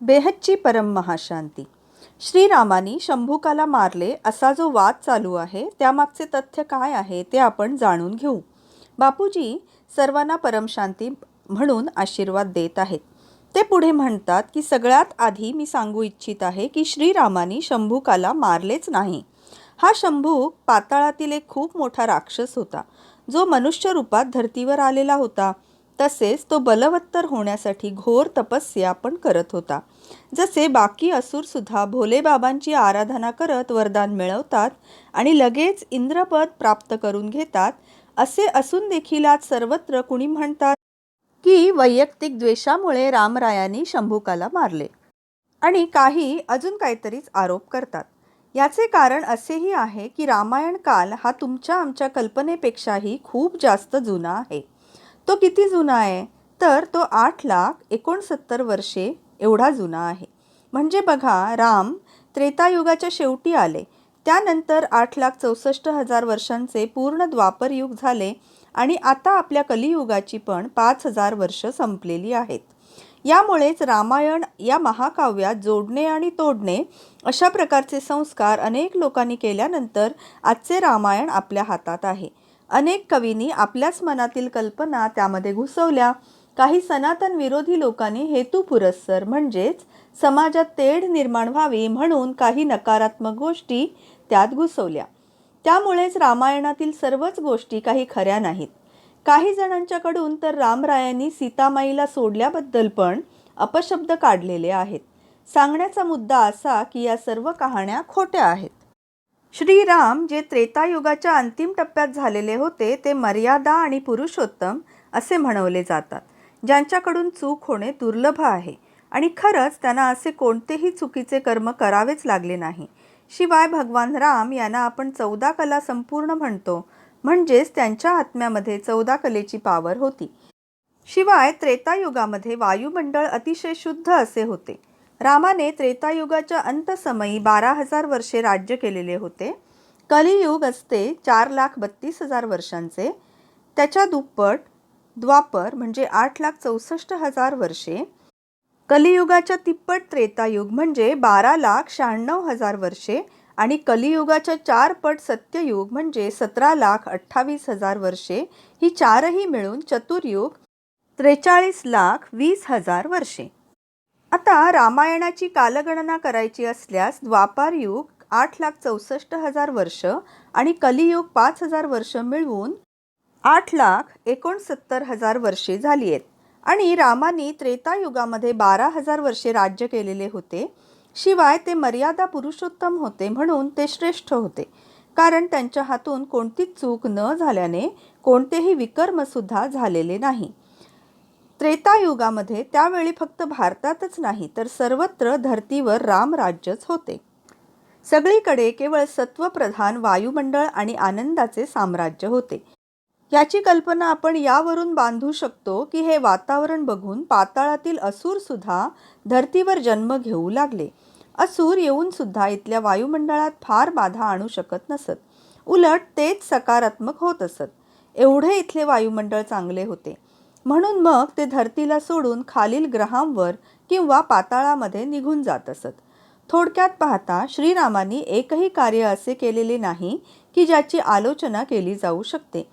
बेहच्ची परम महाशांती. श्रीरामानी शंभुकाला मारले असा जो वाद चालू आहे त्यामागचे तथ्य काय आहे ते आपण जाणून घेऊ. बापूजी सर्वांना परमशांती म्हणून आशीर्वाद देत आहेत. ते पुढे म्हणतात की सगळ्यात आधी मी सांगू इच्छित आहे की श्रीरामानी शंभुकाला मारलेच नाही. हा शंभू पाताळातील एक खूप मोठा राक्षस होता. जो मनुष्य रूपात धर्तीवर आलेला होता. तसेच तो बलवत्तर होण्यासाठी घोर तपस्या पण करत होता. जसे बाकी असुरसुद्धा भोलेबाबांची आराधना करत वरदान मिळवतात आणि लगेच इंद्रपद प्राप्त करून घेतात असे असून देखील आज सर्वत्र कुणी म्हणतात की वैयक्तिक द्वेषामुळे रामरायांनी शंभुकाला मारले. आणि काही अजून काहीतरीच आरोप करतात. याचे कारण असेही आहे की रामायण काल हा तुमच्या आमच्या कल्पनेपेक्षाही खूप जास्त जुना आहे. तो किती जुना आहे? तर तो आठ लाख एकोणसत्तर वर्षे एवढा जुना आहे. म्हणजे बघा राम त्रेतायुगाच्या शेवटी आले. त्यानंतर आठ लाख चौसष्ट हजार वर्षांचे पूर्ण द्वापर युग झाले आणि आता आपल्या कलियुगाची पण पाच हजार वर्ष संपलेली आहेत. यामुळेच रामायण या महाकाव्यात जोडणे आणि तोडणे अशा प्रकारचे संस्कार अनेक लोकांनी केल्यानंतर आजचे रामायण आपल्या हातात आहे. अनेक कवींनी आपल्याच मनातील कल्पना त्यामध्ये घुसवल्या. काही सनातन विरोधी लोकांनी हेतू पुरस्सर म्हणजेच समाजात तेढ निर्माण व्हावी म्हणून काही नकारात्मक गोष्टी त्यात घुसवल्या. त्यामुळेच रामायणातील सर्वच गोष्टी काही खऱ्या नाहीत. काही जणांच्याकडून तर रामरायांनी सीतामाईला सोडल्याबद्दल पण अपशब्द काढलेले आहेत. सांगण्याचा मुद्दा असा की या सर्व कहाण्या खोट्या आहेत. श्रीराम जे त्रेतायुगाच्या अंतिम टप्प्यात झालेले होते ते मर्यादा आणि पुरुषोत्तम असे म्हणवले जातात ज्यांच्याकडून चूक होणे दुर्लभ आहे. आणि खरंच त्यांना असे कोणतेही चुकीचे कर्म करावेच लागले नाही. शिवाय भगवान राम यांना आपण चौदा कला संपूर्ण म्हणतो म्हणजेच त्यांच्या आत्म्यामध्ये चौदा कलेची पावर होती. शिवाय त्रेतायुगामध्ये वायुमंडळ अतिशय शुद्ध असे होते. रामाने त्रेतायुगाच्या अंतसमयी बारा हजार वर्षे राज्य केलेले होते. कलियुग असते चार लाख बत्तीस हजार वर्षांचे. त्याच्या दुप्पट द्वापर म्हणजे आठ लाख चौसष्ट हजार वर्षे. कलियुगाच्या तिप्पट त्रेतायुग म्हणजे बारा लाख शहाण्णव हजार वर्षे आणि कलियुगाच्या चार पट सत्ययुग म्हणजे सतरा लाख अठ्ठावीस हजार वर्षे. ही चारही मिळून चतुर्युग त्रेचाळीस लाख वीस हजार वर्षे. आता रामायणाची कालगणना करायची असल्यास द्वापार युग आठ लाख चौसष्ट हजार वर्ष आणि कलियुग पाच हजार वर्ष मिळवून आठ लाख एकोणसत्तर हजार वर्षे झाली आहेत. आणि रामाने त्रेतायुगामध्ये बारा हजार वर्षे राज्य केलेले होते. शिवाय ते मर्यादा पुरुषोत्तम होते म्हणून ते श्रेष्ठ होते. कारण त्यांच्या हातून कोणतीच चूक न झाल्याने कोणतेही विकर्मसुद्धा झालेले नाही. त्रेतायुगामध्ये त्यावेळी फक्त भारतातच नाही तर सर्वत्र धर्तीवर रामराज्यच होते. सगळीकडे केवळ सत्वप्रधान वायुमंडळ आणि आनंदाचे साम्राज्य होते. याची कल्पना आपण यावरून बांधू शकतो की हे वातावरण बघून पाताळातील असूरसुद्धा धर्तीवर जन्म घेऊ लागले. असुर येऊन सुद्धा इथल्या वायुमंडळात फार बाधा आणू शकत नसत. उलट तेच सकारात्मक होत असत. एवढे इथले वायुमंडळ चांगले होते. म्हणून मग ते धरतीला सोडून खालील ग्रहांवर किंवा पाताळामध्ये निघून जात असत. थोडक्यात पाहता श्रीरामांनी एकही कार्य असे केलेले नाही की ज्याची आलोचना केली जाऊ शकते.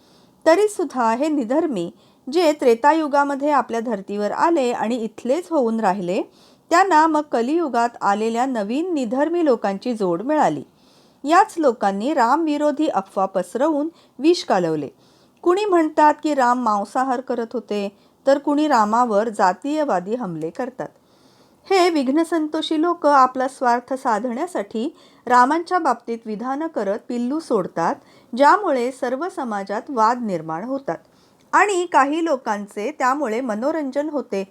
तरीसुद्धा हे निधर्मी जे त्रेतायुगामध्ये आपल्या धर्तीवर आले आणि इथलेच होऊन राहिले त्यांना मग कलियुगात आलेल्या नवीन निधर्मी लोकांची जोड मिळाली. याच लोकांनी रामविरोधी अफवा पसरवून विष कालवले. कुणी म्हणतात की राम मांसाहार करत होते तर कुणी रामावर जातीयवादी हमले करतात. हे विघ्नसंतोषी लोक आपला स्वार्थ साधण्यासाठी रामांच्या बाबतीत विधानं करत पिल्लू सोडतात ज्यामुळे सर्व समाजात वाद निर्माण होतात. आणि काही लोकांचे त्यामुळे मनोरंजन होते.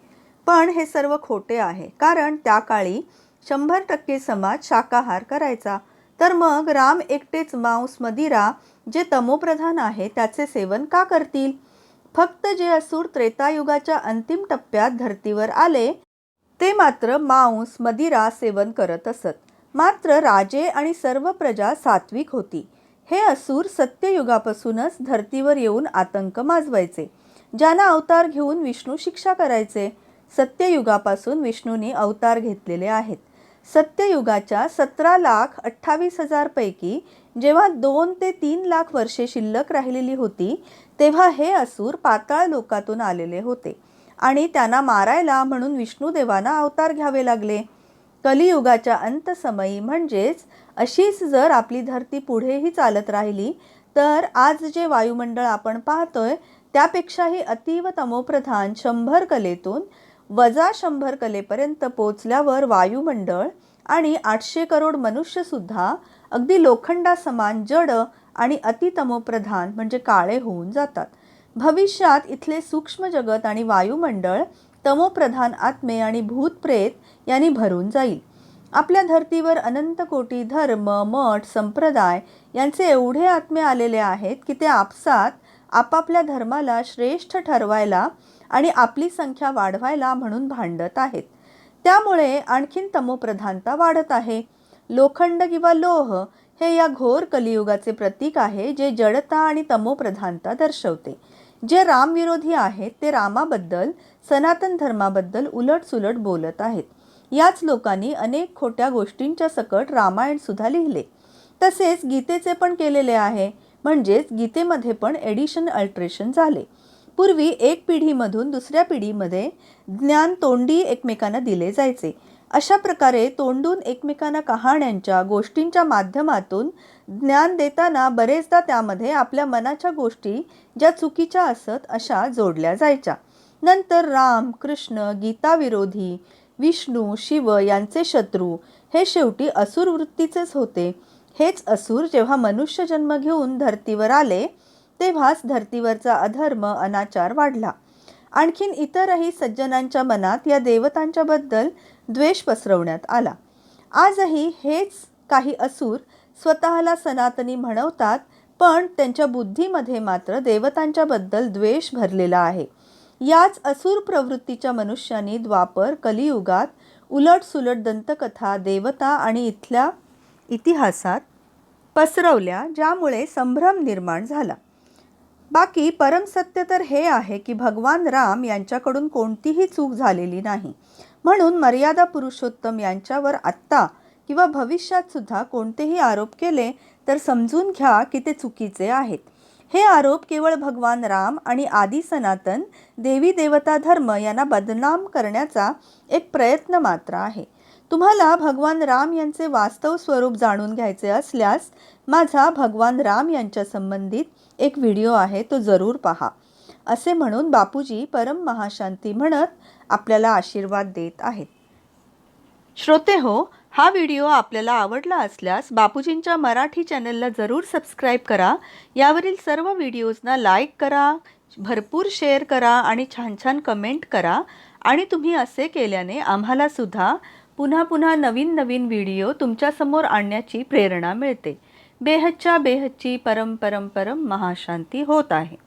पण हे सर्व खोटे आहे कारण त्या काळी शंभर टक्के समाज शाकाहार करायचा. तर मग राम एकटेच मांस मदिरा जे तमोप्रधान आहे त्याचे सेवन का करतील? फक्त जे असूर त्रेतायुगाच्या अंतिम टप्प्यात धर्तीवर आले ते मात्र मांस मदिरा सेवन करत असत. मात्र राजे आणि सर्व प्रजा सात्विक होती. हे असूर सत्ययुगापासूनच धर्तीवर येऊन आतंक माजवायचे. ज्यांना अवतार घेऊन विष्णू शिक्षा करायचे सत्ययुगापासून विष्णूंनी अवतार घेतलेले आहेत. सत्ययुगाच्या सतरा लाख अठ्ठावीस हजारपैकी जेव्हा दोन ते तीन लाख वर्षे शिल्लक राहिलेली होती तेव्हा हे असुर पाताळ लोकातून आलेले होते आणि त्यांना मारायला म्हणून विष्णुदेवांना अवतार घ्यावे लागले. कलियुगाच्या अंतसमयी म्हणजेच अशीच जर आपली धरती पुढेही चालत राहिली तर आज जे वायुमंडळ आपण पाहतोय त्यापेक्षाही अतीव तमोप्रधान शंभर कलेतून वजा शंभर कलेपर्यंत पोचल्यावर वायुमंडळ आणि आठशे करोड मनुष्यसुद्धा अगदी लोखंडासमान जड आणि अतितमोप्रधान म्हणजे काळे होऊन जातात. भविष्यात इथले सूक्ष्म जगत आणि वायुमंडळ तमोप्रधान आत्मे आणि भूतप्रेत यांनी भरून जाईल. आपल्या धर्तीवर अनंत कोटी धर्म मठ संप्रदाय यांचे एवढे आत्मे आलेले आहेत की ते आपसात आपापल्या धर्माला श्रेष्ठ ठरवायला आणि आपली संख्या वाढवायला म्हणून भांडत आहेत. त्यामुळे आणखीन तमोप्रधानता वाढत आहे. लोखंड किंवा लोह हे या घोर कलियुगाचे प्रतीक आहे जे जडता आणि तमोप्रधानता दर्शवते. जे रामविरोधी आहेत ते रामाबद्दल सनातन धर्माबद्दल उलटसुलट बोलत आहेत. याच लोकांनी अनेक खोट्या गोष्टींच्या सकट रामायणसुद्धा लिहिले. तसेच गीतेचे पण केलेले आहे. म्हणजेच गीतेमध्ये पण एडिशन अल्ट्रेशन झाले. पूर्वी एक पिढीमधून दुसऱ्या पिढीमध्ये ज्ञान तोंडी एकमेकांना दिले जायचे. अशा प्रकारे तोंडून एकमेकांना कहाण्यांच्या गोष्टींच्या माध्यमातून ज्ञान देताना बरेचदा त्यामध्ये आपल्या मनाच्या गोष्टी ज्या चुकीच्या असत अशा जोडल्या जायच्या. नंतर राम कृष्ण गीताविरोधी विष्णू शिव यांचे शत्रू हे शेवटी असुर वृत्तीचेच होते. हेच असुर जेव्हा मनुष्य जन्म घेऊन धर्तीवर आले तेव्हाच धर्तीवरचा अधर्म अनाचार वाढला. आणखीन इतरही सज्जनांच्या मनात या देवतांच्याबद्दल द्वेष पसरवण्यात आला. आजही हेच काही असुर स्वतःला सनातनी म्हणवतात पण त्यांच्या बुद्धीमध्ये मात्र देवतांच्याबद्दल द्वेष भरलेला आहे. याच असुर प्रवृत्तीच्या मनुष्यानी द्वापर कलियुगात उलटसुलट दंतकथा देवता आणि इथल्या इतिहासात पसरवल्या ज्यामुळे संभ्रम निर्माण झाला. बाकी परमसत्य तर हे आहे की भगवान राम यांच्याकडून कोणतीही चूक झालेली नाही. म्हणून मर्यादा पुरुषोत्तम यांच्यावर आत्ता किंवा भविष्यात सुद्धा कोणतेही आरोप केले तर समजून घ्या की ते चुकीचे आहेत. हे आरोप केवळ भगवान राम आणि आदी सनातन देवी देवता धर्म यांना बदनाम करण्याचा एक प्रयत्न मात्र आहे. तुम्हाला भगवान राम यांचे वास्तव स्वरूप जाणून घ्यायचे असल्यास माझा भगवान राम यांच्या संबंधित एक व्हिडिओ आहे तो जरूर पहा. असे म्हणून बापूजी परम महाशांती म्हणत आपल्याला आशीर्वाद देत आहेत. श्रोते हो हा व्हिडिओ आपल्याला आवडला असल्यास बापूजींच्या मराठी चॅनलला जरूर सबस्क्राईब करा. यावरील सर्व व्हिडिओजना लाईक करा भरपूर शेअर करा आणि छान छान कमेंट करा. आणि तुम्ही असे केल्याने आम्हालासुद्धा पुन्हा पुन्हा नवीन नवीन व्हिडिओ तुमच्यासमोर आणण्याची प्रेरणा मिळते. बेहदच्या बेहदची परम परम परम महाशांती होत आहे.